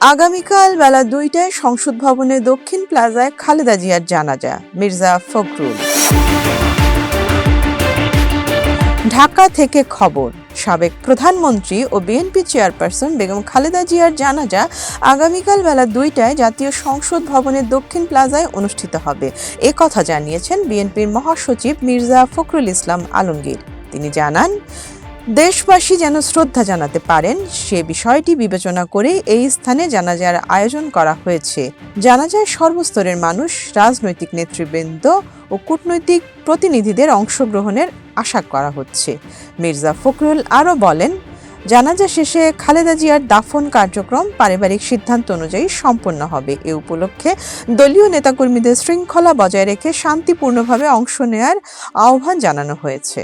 আগামীকাল বেলা দুইটায় সংসদ ভবনের দক্ষিণ প্লাজায় খালেদা জিয়ার জানাজা। মির্জা ফখরুল। ঢাকা থেকে খবর, সাবেক প্রধানমন্ত্রী ও বিএনপি চেয়ারপারসন বেগম খালেদা জিয়ার জানাজা আগামীকাল বেলা দুইটায় জাতীয় সংসদ ভবনের দক্ষিণ প্লাজায় অনুষ্ঠিত হবে। এ কথা জানিয়েছেন বিএনপির মহাসচিব মির্জা ফখরুল ইসলাম আলমগীর। তিনি জানান দেশবাসী যেন শ্রদ্ধা জানাতে পারেন, সে বিষয়টি বিবেচনা করে এই স্থানে জানাজার আয়োজন করা হয়েছে। জানাজায় সর্বস্তরের মানুষ, রাজনৈতিক নেতৃবৃন্দ ও কূটনৈতিক প্রতিনিধিদের অংশগ্রহণের আশা করা হচ্ছে। মির্জা ফখরুল আরও বলেন, জানাজা শেষে খালেদা জিয়ার দাফন কার্যক্রম পারিবারিক সিদ্ধান্ত অনুযায়ী সম্পন্ন হবে। এ উপলক্ষে দলীয় নেতাকর্মীদের শৃঙ্খলা বজায় রেখে শান্তিপূর্ণভাবে অংশ নেয়ার আহ্বান জানানো হয়েছে।